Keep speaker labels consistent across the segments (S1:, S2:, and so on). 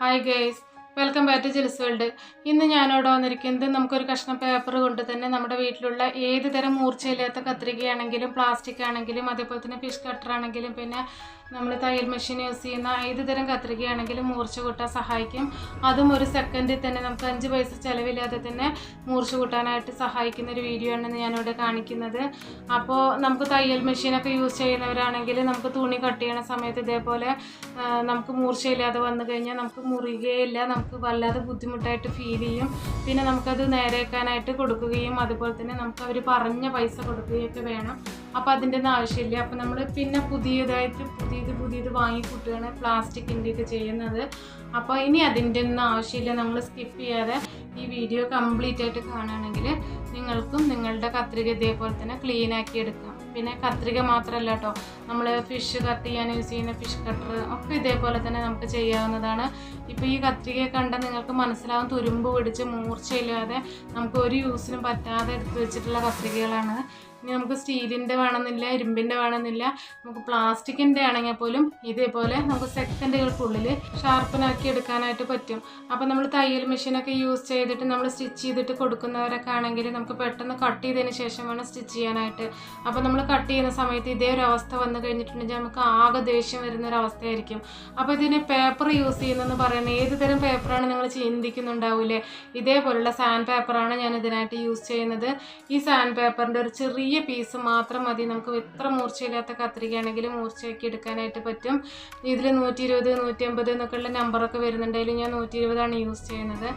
S1: Hi guys, welcome back to Jill's world ഇന്ന് ഞാനിവിടെ വന്നിരിക്കുന്നത് നമുക്കൊരു കഷ്ണം പേപ്പർ കൊണ്ട് തന്നെ നമ്മുടെ വീട്ടിലുള്ള ഏത് തരം മൂർച്ചയില്ലാത്ത കത്രികയാണെങ്കിലും പ്ലാസ്റ്റിക് ആണെങ്കിലും അതേപോലെ തന്നെ ഫിഷ് കട്ടർ ആണെങ്കിലും പിന്നെ നമ്മൾ തയ്യൽ മെഷീൻ യൂസ് ചെയ്യുന്ന ഏത് തരം കത്രികയാണെങ്കിലും മൂർച്ച കൂട്ടാൻ സഹായിക്കും. അതും ഒരു സെക്കൻഡിൽ തന്നെ നമുക്ക് അഞ്ച് പൈസ ചിലവില്ലാതെ തന്നെ മൂർച്ച കൂട്ടാനായിട്ട് സഹായിക്കുന്ന ഒരു വീഡിയോ ആണ് ഞാനിവിടെ കാണിക്കുന്നത്. അപ്പോൾ നമുക്ക് തയ്യൽ മെഷീനൊക്കെ യൂസ് ചെയ്യുന്നവരാണെങ്കിൽ നമുക്ക് തുണി കട്ട് ചെയ്യണ സമയത്ത് ഇതേപോലെ നമുക്ക് മൂർച്ചയില്ലാതെ വന്നു കഴിഞ്ഞാൽ നമുക്ക് മുറിയുകയില്ല നമുക്ക് വല്ലാതെ ബുദ്ധിമുട്ടായിട്ട് ഫീൽ ചെയ്യും. പിന്നെ നമുക്കത് നേരെയാക്കാനായിട്ട് കൊടുക്കുകയും അതുപോലെ തന്നെ നമുക്ക് അവർ പറഞ്ഞ പൈസ കൊടുക്കുകയൊക്കെ വേണം. അപ്പോൾ അതിന്റെ ഒന്നും ആവശ്യമില്ല. അപ്പോൾ നമ്മൾ പിന്നെ പുതിയതായിട്ട് പുതിയത് പുതിയത് വാങ്ങിക്കൂട്ടുകയാണ് പ്ലാസ്റ്റിക്കിന്റെ ഒക്കെ ചെയ്യുന്നത്. അപ്പോൾ ഇനി അതിന്റെ ഒന്നും ആവശ്യമില്ല. നമ്മൾ സ്കിപ്പ് ചെയ്യാതെ ഈ വീഡിയോ കംപ്ലീറ്റ് ആയിട്ട് കാണുകയാണെങ്കിൽ നിങ്ങൾക്കും നിങ്ങളുടെ കത്രിക ഇതേപോലെ തന്നെ ക്ലീൻ ആക്കി എടുക്കാം. പിന്നെ കത്രിക മാത്രമല്ല കേട്ടോ നമ്മൾ ഫിഷ് കട്ട് ചെയ്യാൻ യൂസ് ചെയ്യുന്ന ഫിഷ് കട്ടർ ഒക്കെ ഇതേപോലെ തന്നെ നമുക്ക് ചെയ്യാവുന്നതാണ്. ഇപ്പോൾ ഈ കത്രികയെ കണ്ടാൽ നിങ്ങൾക്ക് മനസ്സിലാവും തുരുമ്പ് പിടിച്ച് മൂർച്ചയില്ലാതെ നമുക്ക് ഒരു യൂസിനും പറ്റാതെ എടുത്ത് വെച്ചിട്ടുള്ള കത്രികകളാണ്. ഇനി നമുക്ക് സ്റ്റീലിന്റെ വേണമെന്നില്ല ഇരുമ്പിന്റെ വേണമെന്നില്ല. നമുക്ക് പ്ലാസ്റ്റിക്കിന്റെ ആണെങ്കിൽ പോലും ഇതേപോലെ നമുക്ക് സെക്കൻഡുകൾക്കുള്ളിൽ ഷാർപ്പനാക്കി എടുക്കാനായിട്ട് പറ്റും. അപ്പോൾ നമ്മൾ തയ്യൽ മെഷീനൊക്കെ യൂസ് ചെയ്തിട്ട് നമ്മൾ സ്റ്റിച്ച് ചെയ്തിട്ട് കൊടുക്കുന്നവരൊക്കെ ആണെങ്കിൽ നമുക്ക് പെട്ടെന്ന് കട്ട് ചെയ്തതിന് ശേഷം വേണം സ്റ്റിച്ച് ചെയ്യാനായിട്ട്. അപ്പോൾ നമ്മൾ കട്ട് ചെയ്യുന്ന സമയത്ത് ഇതേ ഒരു അവസ്ഥ വന്നു കഴിഞ്ഞിട്ടുണ്ടെങ്കിൽ നമുക്ക് ആകെ ദേഷ്യം വരുന്ന ഒരു അവസ്ഥയായിരിക്കും അപ്പോൾ ഇതിന് പേപ്പർ യൂസ് ചെയ്യുന്നതെന്ന് പറയുന്നത് ഏത് തരം പേപ്പറാണ് നിങ്ങൾ ചിന്തിക്കുന്നുണ്ടാവില്ലേ ഇതേപോലുള്ള സാൻഡ് പേപ്പറാണ് ഞാൻ ഇതിനായിട്ട് യൂസ് ചെയ്യുന്നത്. ഈ സാൻഡ് പേപ്പറിന്റെ ഒരു ചെറിയ പീസ് മാത്രം മതി. നമുക്ക് എത്ര മൂർച്ചയില്ലാത്ത കത്രികയാണെങ്കിലും മൂർച്ചയാക്കി എടുക്കാനായിട്ട് പറ്റും. ഇതിൽ നൂറ്റി ഇരുപത് നൂറ്റി അമ്പത് എന്നൊക്കെയുള്ള നമ്പറൊക്കെ വരുന്നുണ്ടെങ്കിലും ഞാൻ നൂറ്റി ഇരുപതാണ് യൂസ് ചെയ്യുന്നത്.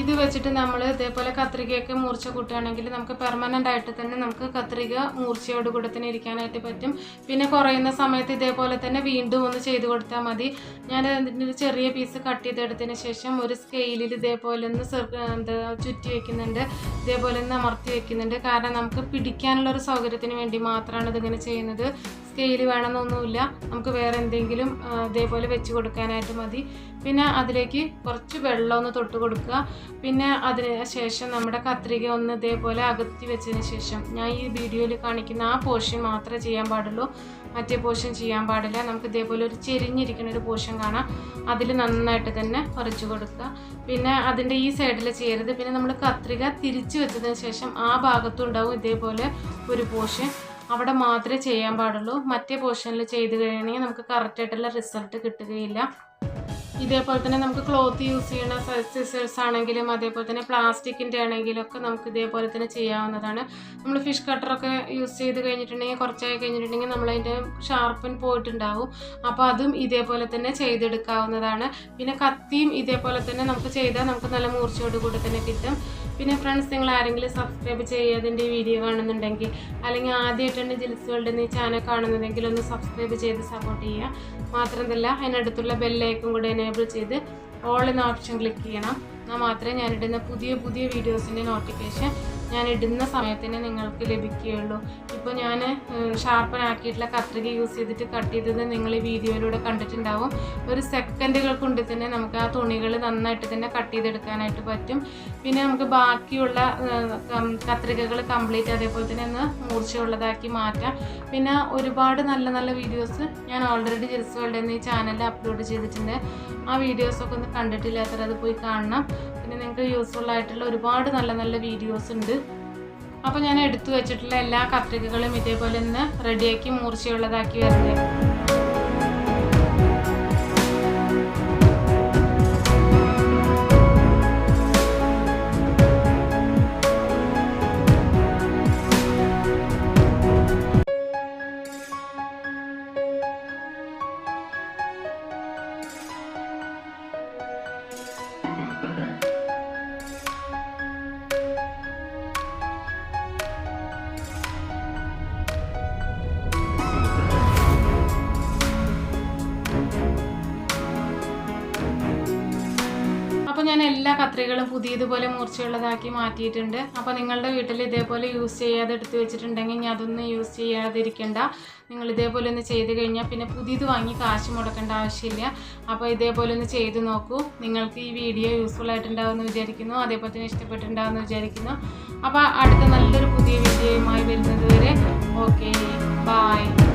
S1: ഇത് വെച്ചിട്ട് നമ്മൾ ഇതേപോലെ കത്രികയൊക്കെ മൂർച്ച കൂട്ടുകയാണെങ്കിൽ നമുക്ക് പെർമനന്റ് ആയിട്ട് തന്നെ നമുക്ക് കത്രിക മൂർച്ചയോട് കൂടെ തന്നെ ഇരിക്കാനായിട്ട് പറ്റും. പിന്നെ കുറയുന്ന സമയത്ത് ഇതേപോലെ തന്നെ വീണ്ടും ഒന്ന് ചെയ്ത് കൊടുത്താൽ മതി. ഞാൻ അതിന്റെ ഒരു ചെറിയ പീസ് കട്ട് ചെയ്തെടുത്തതിന് ശേഷം ഒരു സ്കെയിലിൽ ഇതേപോലെ ഒന്ന് എന്താ ചുറ്റി വെക്കുന്നുണ്ട്. ഇതേപോലെ ഒന്ന് അമർത്തി വെക്കുന്നുണ്ട്. കാരണം നമുക്ക് പിടിക്കാനുള്ള ഒരു സൗകര്യത്തിന് വേണ്ടി മാത്രമാണ് ഇതിങ്ങനെ ചെയ്യുന്നത്. സ്കെയിൽ വേണമെന്നൊന്നുമില്ല. നമുക്ക് വേറെ എന്തെങ്കിലും ഇതേപോലെ വെച്ച് കൊടുക്കാനായിട്ട് മതി. പിന്നെ അതിലേക്ക് കുറച്ച് വെള്ളം ഒന്ന് തൊട്ട് കൊടുക്കുക. പിന്നെ അതിന് ശേഷം നമ്മുടെ കത്രിക ഒന്ന് ഇതേപോലെ അകത്തി വെച്ചതിന് ശേഷം ഞാൻ ഈ വീഡിയോയിൽ കാണിക്കുന്ന ആ പോർഷൻ മാത്രമേ ചെയ്യാൻ പാടുള്ളൂ. മറ്റേ പോർഷൻ ചെയ്യാൻ പാടില്ല. നമുക്ക് ഇതേപോലെ ഒരു ചെരിഞ്ഞിരിക്കുന്ന ഒരു പോർഷൻ കാണാം. അതിൽ നന്നായിട്ട് തന്നെ കുറച്ച് കൊടുക്കുക. പിന്നെ അതിന്റെ ഈ സൈഡിൽ ചെയ്യരുത്. പിന്നെ നമ്മൾ കത്രിക തിരിച്ചു വെച്ചതിന് ശേഷം ആ ഭാഗത്തും ഉണ്ടാവും ഇതേപോലെ ഒരു പോർഷൻ. അവിടെ മാത്രമേ ചെയ്യാൻ പാടുള്ളൂ. മറ്റേ പോർഷനിൽ ചെയ്ത് കഴിയണമെങ്കിൽ നമുക്ക് കറക്റ്റായിട്ടുള്ള റിസൾട്ട് കിട്ടുകയില്ല. ഇതേപോലെ തന്നെ നമുക്ക് ക്ലോത്ത് യൂസ് ചെയ്യുന്ന സിസേഴ്സ് ആണെങ്കിലും അതേപോലെ തന്നെ പ്ലാസ്റ്റിക്കിന്റെ ആണെങ്കിലും ഒക്കെ നമുക്ക് ഇതേപോലെ തന്നെ ചെയ്യാവുന്നതാണ്. നമ്മൾ ഫിഷ് കട്ടറൊക്കെ യൂസ് ചെയ്ത് കഴിഞ്ഞിട്ടുണ്ടെങ്കിൽ കുറച്ചായി കഴിഞ്ഞിട്ടുണ്ടെങ്കിൽ നമ്മളതിന്റെ ഷാർപ്പൻ പോയിട്ടുണ്ടാവും. അപ്പോൾ അതും ഇതേപോലെ തന്നെ ചെയ്തെടുക്കാവുന്നതാണ്. പിന്നെ കത്തിയും ഇതേപോലെ തന്നെ നമുക്ക് ചെയ്താൽ നമുക്ക് നല്ല മൂർച്ചയോട് കൂടി തന്നെ കിട്ടും. പിന്നെ ഫ്രണ്ട്സ് നിങ്ങൾ ആരെങ്കിലും സബ്സ്ക്രൈബ് ചെയ്യാതിന്റെ വീഡിയോ കാണുന്നുണ്ടെങ്കിൽ അല്ലെങ്കിൽ ആദ്യമായിട്ടാണ് ജിൽസ് വേൾഡ് എന്നീ ചാനൽ കാണുന്നതെങ്കിൽ ഒന്ന് സബ്സ്ക്രൈബ് ചെയ്ത് സപ്പോർട്ട് ചെയ്യുക. മാത്രമല്ല അതിനടുത്തുള്ള ബെല്ലൈക്കും കൂടെ എനേബിൾ ചെയ്ത് ഓൾ എന്ന ഓപ്ഷൻ ക്ലിക്ക് ചെയ്യണം. എന്നാൽ മാത്രമേ ഞാനിടുന്ന പുതിയ പുതിയ വീഡിയോസിന്റെ നോട്ടിഫിക്കേഷൻ ഞാൻ ഇടുന്ന സമയത്തിന് നിങ്ങൾക്ക് ലഭിക്കുകയുള്ളൂ. ഇപ്പോൾ ഞാൻ ഷാർപ്പനാക്കിയിട്ടുള്ള കത്രിക യൂസ് ചെയ്തിട്ട് കട്ട് ചെയ്തത് നിങ്ങൾ ഈ വീഡിയോയിലൂടെ കണ്ടിട്ടുണ്ടാവും. ഒരു സെക്കൻഡുകൾ കൊണ്ട് തന്നെ നമുക്ക് ആ തുണികൾ നന്നായിട്ട് തന്നെ കട്ട് ചെയ്തെടുക്കാനായിട്ട് പറ്റും. പിന്നെ നമുക്ക് ബാക്കിയുള്ള കത്രികകൾ കംപ്ലീറ്റ് അതേപോലെ തന്നെ ഒന്ന് മൂർച്ചയുള്ളതാക്കി മാറ്റാം. പിന്നെ ഒരുപാട് നല്ല നല്ല വീഡിയോസ് ഞാൻ ഓൾറെഡി ജിൽസ് എന്നീ ചാനലിൽ അപ്ലോഡ് ചെയ്തിട്ടുണ്ട്. ആ വീഡിയോസൊക്കെ ഒന്ന് കണ്ടിട്ടില്ലാത്തവർ അത് പോയി കാണണം. പിന്നെ നിങ്ങൾക്ക് യൂസ്ഫുൾ ആയിട്ടുള്ള ഒരുപാട് നല്ല നല്ല വീഡിയോസ് ഉണ്ട്. അപ്പോൾ ഞാൻ എടുത്തു വെച്ചിട്ടുള്ള എല്ലാ കത്രികകളും ഇതേപോലെ ഒന്ന് റെഡിയാക്കി മൂർച്ചയുള്ളതാക്കി വരുന്നത് ഞാൻ എല്ലാ കത്രികളും പുതിയതുപോലെ മൂർച്ചയുള്ളതാക്കി മാറ്റിയിട്ടുണ്ട്. അപ്പോൾ നിങ്ങളുടെ വീട്ടിൽ ഇതേപോലെ യൂസ് ചെയ്യാതെ എടുത്തു വെച്ചിട്ടുണ്ടെങ്കിൽ ഞാൻ അതൊന്നും യൂസ് ചെയ്യാതിരിക്കണ്ട. നിങ്ങൾ ഇതേപോലെ ഒന്ന് ചെയ്ത് കഴിഞ്ഞാൽ പിന്നെ പുതിയത് വാങ്ങി കാശ് മുടക്കേണ്ട ആവശ്യമില്ല. അപ്പോൾ ഇതേപോലെ ഒന്ന് ചെയ്ത് നോക്കൂ. നിങ്ങൾക്ക് ഈ വീഡിയോ യൂസ്ഫുൾ ആയിട്ടുണ്ടാവുമെന്ന് വിചാരിക്കുന്നു. അതേപോലെ തന്നെ ഇഷ്ടപ്പെട്ടിട്ടുണ്ടാവുമെന്ന് വിചാരിക്കുന്നു. അപ്പോൾ അടുത്ത നല്ലൊരു പുതിയ വീഡിയോയുമായി വരുന്നത് വരെ ഓക്കെ ബായ്